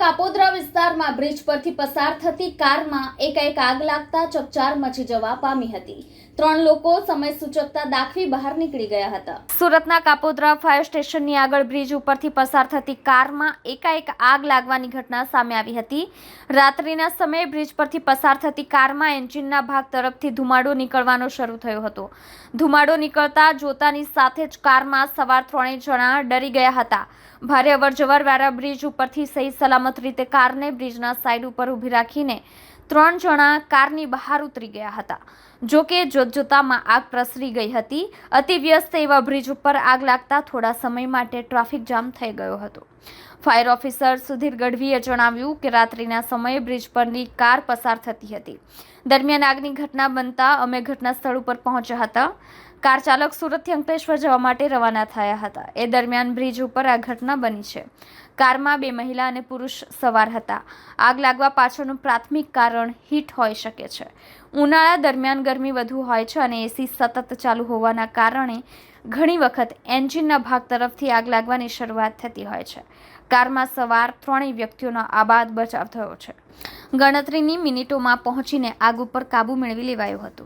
કાપોદ્રા વિસ્તારમાં બ્રિજ પરથી પસાર થતી કારમાં એકાએક આગ લાગતા ચકચાર મચી જવા પામી હતી. ત્રણ લોકો સમય સૂચકતા દાખવી બહાર નીકળી ગયા હતા. સુરતના કાપોદ્રા ફાયર સ્ટેશનની આગળ બ્રિજ ઉપરથી પસાર થતી કારમાં એકાએક આગ લાગવાની ઘટના સામે આવી હતી. રાત્રિના સમયે બ્રિજ પરથી પસાર થતી કારમાં એન્જિનના ભાગ તરફથી ધુમાડો નીકળવાનો શરૂ થયો હતો. ધુમાડો નીકળતા જોતાની સાથે જ કારમાં સવાર ત્રણેય જણા ડરી ગયા હતા. ભારે અવરજવર વાળા બ્રિજ ઉપરથી સહી સલામત રીતે કારને બ્રિજના સાઇડ ઉપર ઊભી રાખીને ત્રણ જણા કારની બહાર ઉતરી ગયા હતા. જો કે જોતજોતામાં આગ પ્રસરી ગઈ હતી. અતિવ્યસ્ત એવા બ્રિજ ઉપર આગ લાગતા થોડા સમય માટે ટ્રાફિક જામ થઈ ગયો હતો. ફાયર ઓફિસર સુધીર ગઢવીએ જણાવ્યું કે રાત્રિના સમયે બ્રિજ પરની કાર પસાર થતી હતી. દરમિયાન આગની ઘટના બનતા અમે ઘટના સ્થળ ઉપર પહોંચ્યા હતા. કાર ચાલક સુરતથી અંકલેશ્વર જવા માટે રવાના થયા હતા. એ દરમિયાન બ્રિજ ઉપર આ ઘટના બની છે. કારમાં બે મહિલા અને પુરુષ સવાર હતા. આગ લાગવા પાછળનું પ્રાથમિક કારણ હીટ હોઈ શકે છે. ઉનાળા દરમિયાન ગરમી વધુ હોય છે અને એસી સતત ચાલુ હોવાના કારણે ઘણી વખત એન્જિનના ભાગ તરફથી આગ લાગવાની શરૂઆત થતી હોય છે. કારમાં સવાર ત્રણેય વ્યક્તિઓનો આબાદ બચાવ થયો છે. ગણતરીની મિનિટોમાં પહોંચીને આગ ઉપર કાબૂ મેળવી લેવાયો હતો.